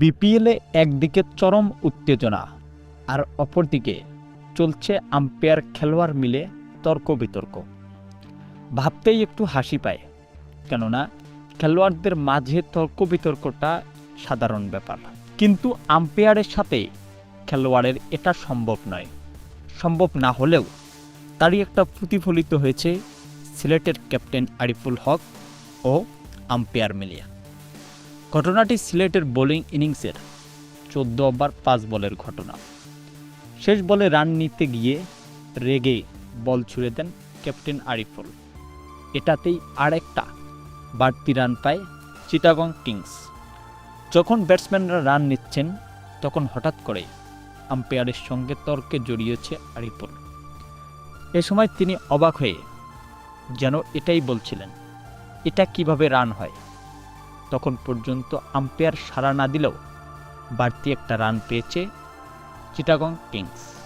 বিপিএলে একদিকে চরম উত্তেজনা আর অপরদিকে চলছে আম্পায়ার খেলোয়াড় মিলে তর্ক বিতর্ক ভাবতেই একটু হাসি পায়, কেননা খেলোয়াড়দের মাঝে তর্ক বিতর্কটা সাধারণ ব্যাপার। কিন্তু আম্পায়ারের সাথে খেলোয়াড়ের এটা সম্ভব নয়। সম্ভব না হলেও তারই একটা প্রতিফলিত হয়েছে সিলেটের ক্যাপ্টেন আরিফুল হক ও আম্পায়ার মিলিয়া। ঘটনাটি সিলেটের বোলিং ইনিংসের চোদ্দ ওভার, পাঁচ বলের ঘটনা। শেষ বলে রান নিতে গিয়ে রেগে বল ছুড়ে দেন ক্যাপ্টেন আরিফুল। এটাতেই আরেকটা বাড়তি রান পায় চিটাগং কিংস। যখন ব্যাটসম্যানরা রান নিচ্ছেন, তখন হঠাৎ করে আম্পায়ারের সঙ্গে তর্কে জড়িয়েছে আরিফুল। এ সময় তিনি অবাক হয়ে যেন এটাই বলছিলেন, এটা কীভাবে রান হয়? তখন পর্যন্ত আম্পায়ার সাড়া না দিলেও বাড়তি একটা রান পেয়েছে চিটাগং কিংস